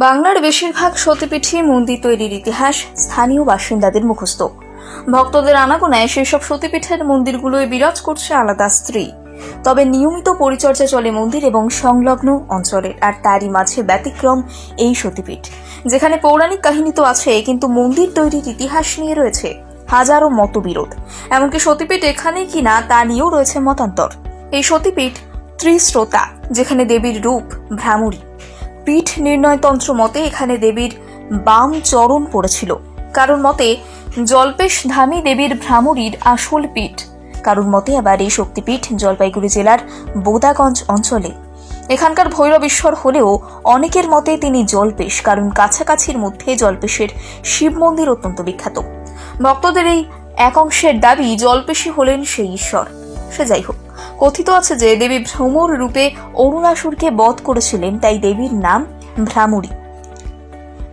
বাংলার বেশিরভাগ সতীপীঠে মন্দির তৈরির ইতিহাস স্থানীয় বাসিন্দাদের মুখস্থ। ভক্তদের আনাগোনায় সেসব সতীপীঠের মন্দিরগুলোয় বিরাজ করছে আলাদা স্ত্রী। তবে নিয়মিত পরিচর্যা চলে মন্দির এবং সংলগ্ন অঞ্চলের, আর তারই মাঝে ব্যতিক্রম এই সতীপীঠ। যেখানে পৌরাণিক কাহিনী তো আছে কিন্তু মন্দির তৈরির ইতিহাস নিয়ে রয়েছে হাজারো মতবিরোধ। এমনকি সতীপীঠ এখানেই কিনা তা নিয়েও রয়েছে মতান্তর। এই সতীপীঠ ত্রিশ্রোতা, যেখানে দেবীর রূপ ভ্রামরী। পীঠ নির্ণয়তন্ত্র মতে এখানে দেবীর বাম চরণ পড়েছিল। কারণ মতে জল্পেশ ধামী দেবীর ভ্রামরীর আসল পীঠ। কারণ মতে আবার এই শক্তিপীঠ জলপাইগুড়ি জেলার বোদাগঞ্জ অঞ্চলে। এখানকার ভৈরবেশ্বর হলেও অনেকের মতে তিনি জলপেশ, কারণ কাছাকাছির মধ্যে জলপেশের শিব মন্দির অত্যন্ত বিখ্যাত। ভক্তদের এই এক অংশের দাবি জলপেশী হলেন সেই ঈশ্বর। সে যাই হোক। কথিত আছে যে দেবী ভ্রমর রূপে অরুণাসুরকে বধ করেছিলেন, তাই দেবীর নাম ভ্রামরী।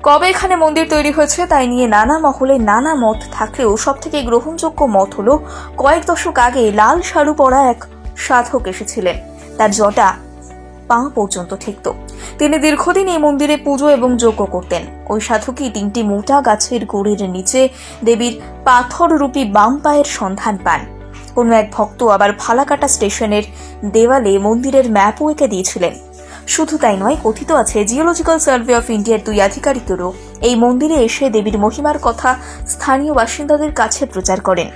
কবে এখানে মন্দির তৈরি হয়েছে তাই নিয়ে নানা মহলে নানা মত থাকলেও সব থেকে গ্রহণযোগ্য মত হলো, কয়েক দশক আগে লাল শাড়ু পরা এক সাধক এসেছিলেন। তার জটা পা পর্যন্ত ঠেকত। তিনি দীর্ঘদিন এই মন্দিরে পুজো এবং যজ্ঞ করতেন। ওই সাধকই তিনটি মোটা গাছের গোড়ের নিচে দেবীর পাথররূপী বাম পায়ের সন্ধান পান। কোনো এক ভক্ত আবার ফালাকাটা স্টেশনের দেওয়ালে মন্দিরের ম্যাপও এঁকে দিয়েছিলেন। শুধু তাই নয়, কথিত আছে জিওলজিক্যাল সার্ভে অফ ইন্ডিয়ার দুই আধিকারিকেরও এই মন্দিরে এসে দেবীর মহিমার কথা স্থানীয় বাসিন্দাদের কাছে প্রচার করেন।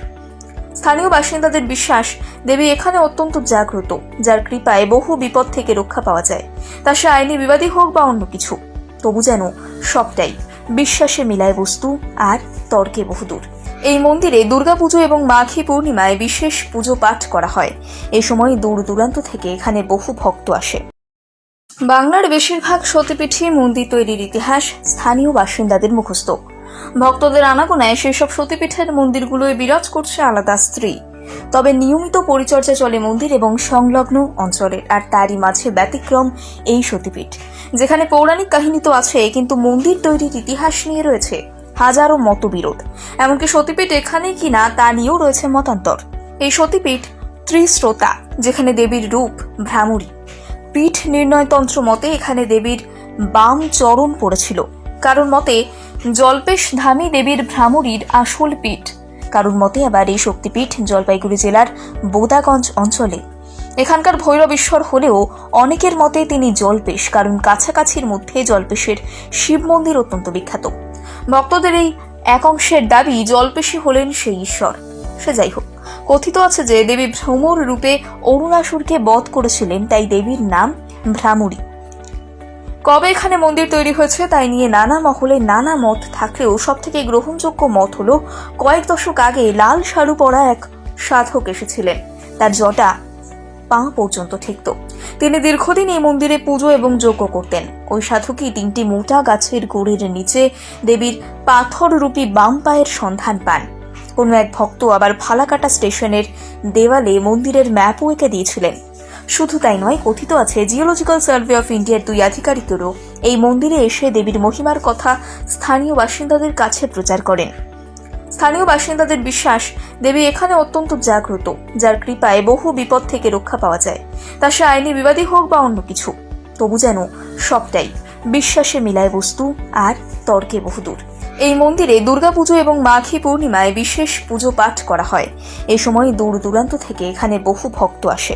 স্থানীয় বাসিন্দাদের বিশ্বাস, দেবী এখানে অত্যন্ত জাগ্রত, যার কৃপায় বহু বিপদ থেকে রক্ষা পাওয়া যায়। তা সে আইনি বিবাদী হোক বা অন্য কিছু, তবু যেন সবটাই বিশ্বাসে মিলায় বস্তু আর তর্কে বহুদূর। এই মন্দিরে দুর্গাপুজো এবং মাঘী পূর্ণিমায় বিশেষ পুজো পাঠ করা হয়। এ সময় দূর দূরান্ত থেকে এখানে বহু ভক্ত আসে। বাংলার বেশিরভাগ সতীপীঠে মন্দির তৈরির ইতিহাস স্থানীয় বাসিন্দাদের মুখস্থ। ভক্তদের আনাগোনায় সেসব সতীপীঠের মন্দিরগুলোয় বিরাজ করছে আলাদা স্ত্রী। তবে নিয়মিত পরিচর্যা চলে মন্দির এবং সংলগ্ন অঞ্চলের, আর তারই মাঝে ব্যতিক্রম এই সতীপীঠ। যেখানে পৌরাণিক কাহিনী তো আছে কিন্তু মন্দির তৈরির ইতিহাস নিয়ে রয়েছে হাজারো মতবিরোধ। এমনকি সতীপীঠ এখানেই কিনা তা নিয়েও রয়েছে মতান্তর। এই সতীপীঠ ত্রিশ্রোতা, যেখানে দেবীর রূপ ভ্রামরী। পীঠ নির্ণয়তন্ত্র মতে এখানে দেবীর বাম চরণ পড়েছিল। কারণ মতে জল্পেশ ধামী দেবীর ভ্রামরীর আসল পীঠ। কারণ মতে আবার এই শক্তিপীঠ জলপাইগুড়ি জেলার বোদাগঞ্জ অঞ্চলে। এখানকার ভৈরবেশ্বর হলেও অনেকের মতে তিনি জলপেশ, কারণ কাছাকাছির মধ্যে জলপেশের শিব মন্দির অত্যন্ত বিখ্যাত। ভক্তদের এই এক অংশের দাবি জলপেশী হলেন সেই ঈশ্বর। সে যাই হোক, কথিত আছে যে দেবী ভ্রমর রূপে অরুণাসুরকে বধ করেছিলেন, তাই দেবীর নাম ভ্রামরী। কবে এখানে মন্দির তৈরি হয়েছে তাই নিয়ে নানা মহলে নানা মত থাকলেও সব থেকে গ্রহণযোগ্য মত হলো কয়েক দশক আগে লাল শাড়ু পরা এক সাধক এসেছিলেন। তার জটা পা পর্যন্ত ঠেকত। তিনি দীর্ঘদিন এই মন্দিরে পুজো এবং যজ্ঞ করতেন। ওই সাধকই তিনটি মোটা গাছের গোড়ের নিচে দেবীর পাথররূপী বাম পায়ের সন্ধান পান। কোনো এক ভক্ত আবার ফালাকাটা স্টেশনের দেওয়ালে মন্দিরের ম্যাপও এঁকে দিয়েছিলেন। শুধু তাই নয়, কথিত আছে জিওলজিক্যাল সার্ভে অফ ইন্ডিয়ার দুই আধিকারিকেরও এই মন্দিরে এসে দেবীর মহিমার কথা স্থানীয় বাসিন্দাদের কাছে প্রচার করেন। স্থানীয় বাসিন্দাদের বিশ্বাস, দেবী এখানে অত্যন্ত জাগ্রত, যার কৃপায় বহু বিপদ থেকে রক্ষা পাওয়া যায়। তা সে আইনি বিবাদী হোক বা অন্য কিছু, তবু যেন সবটাই বিশ্বাসে মিলায় বস্তু আর তর্কে বহুদূর। এই মন্দিরে দুর্গাপুজো এবং মাঘী পূর্ণিমায় বিশেষ পুজো পাঠ করা হয়। এ সময় দূর দূরান্ত থেকে এখানে বহু ভক্ত আসে।